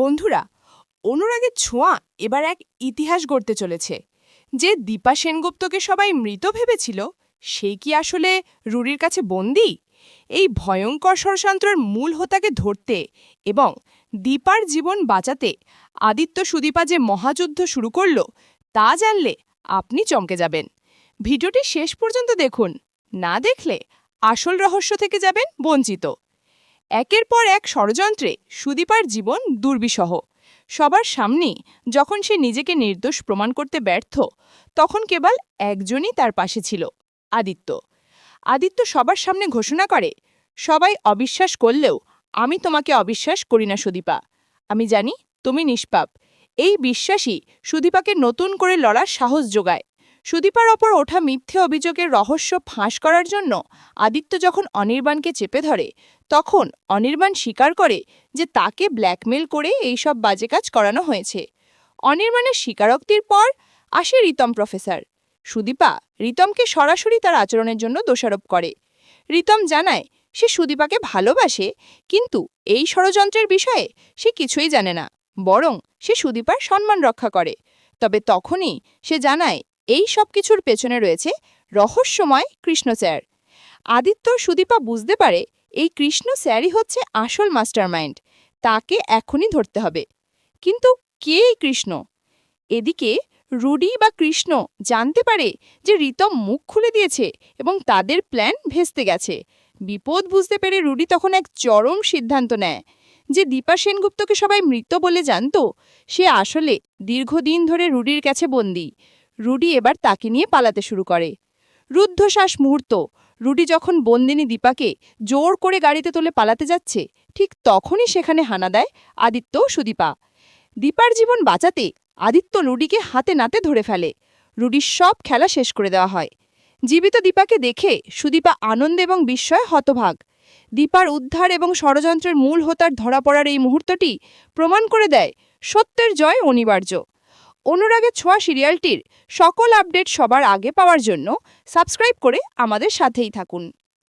বন্ধুরা, অনুরাগের ছোঁয়া এবার এক ইতিহাস গড়তে চলেছে। যে দীপা সেনগুপ্তকে সবাই মৃত ভেবেছিল, সে কি আসলে রুরির কাছে বন্দি? এই ভয়ঙ্কর ষড়যন্ত্রের মূল হোতাকে ধরতে এবং দীপার জীবন বাঁচাতে আদিত্য সুদীপা যে মহাযুদ্ধ শুরু করল, তা জানলে আপনি চমকে যাবেন। ভিডিওটি শেষ পর্যন্ত দেখুন। না দেখলে আসল রহস্য থেকে যাবেন বঞ্চিত। একের পর এক ষড়যন্ত্রে সুদীপার জীবন দুর্বিষহ। সবার সামনে যখন সে নিজেকে নির্দোষ প্রমাণ করতে ব্যর্থ, তখন কেবল একজনই তার পাশে ছিল, আদিত্য। আদিত্য সবার সামনে ঘোষণা করে, সবাই অবিশ্বাস করলেও আমি তোমাকে অবিশ্বাস করি না সুদীপা। আমি জানি তুমি নিষ্পাপ। এই বিশ্বাসই সুদীপাকে নতুন করে লড়ার সাহস যোগায়। সুদীপার ওপর ওঠা মিথ্যে অভিযোগের রহস্য ফাঁস করার জন্য আদিত্য যখন অনির্বাণকে চেপে ধরে, তখন অনির্বাণ স্বীকার করে যে তাকে ব্ল্যাকমেল করে এইসব বাজে কাজ করানো হয়েছে। অনির্বাণের স্বীকারোক্তির পর আসে রিতম প্রফেসর। সুদীপা রিতমকে সরাসরি তার আচরণের জন্য দোষারোপ করে। রিতম জানায়, সে সুদীপাকে ভালোবাসে, কিন্তু এই ষড়যন্ত্রের বিষয়ে সে কিছুই জানে না, বরং সে সুদীপার সম্মান রক্ষা করে। তবে তখনই সে জানায় এই সব কিছুর পেছনে রয়েছে রহস্যময় কৃষ্ণ স্যার। আদিত্য সুদীপা বুঝতে পারে এই কৃষ্ণ স্যারই হচ্ছে আসল মাস্টারমাইন্ড, তাকে এখনই ধরতে হবে। কিন্তু কে এই কৃষ্ণ? এদিকে রুডি বা কৃষ্ণ জানতে পারে যে রিতম মুখ খুলে দিয়েছে এবং তাদের প্ল্যান ভেস্তে গেছে। বিপদ বুঝতে পেরে রুডি তখন এক চরম সিদ্ধান্ত নেয় যে দীপা সেনগুপ্তকে সবাই মৃত বলে জানত, সে আসলে দীর্ঘদিন ধরে রুডির কাছে বন্দী। রুডি এবার তাকে নিয়ে পালাতে শুরু করে। রুদ্ধশ্বাস মুহূর্ত। রুডি যখন বন্দিনী দীপাকে জোর করে গাড়িতে তোলে পালাতে যাচ্ছে, ঠিক তখনই সেখানে হানা দেয় আদিত্য সুদীপা। দীপার জীবন বাঁচাতে আদিত্য রুডিকে হাতে নাতে ধরে ফেলে। রুডির সব খেলা শেষ করে দেওয়া হয়। জীবিত দীপাকে দেখে সুদীপা আনন্দ এবং বিস্ময়ে হতভাগ। দীপার উদ্ধার এবং ষড়যন্ত্রের মূল হোতার ধরা পড়ার এই মুহূর্তটি প্রমাণ করে দেয় সত্যের জয় অনিবার্য। অনুরাগের ছোঁয়া সিরিয়ালটির সকল আপডেট সবার আগে পাওয়ার জন্য সাবস্ক্রাইব করে আমাদের সাথেই থাকুন।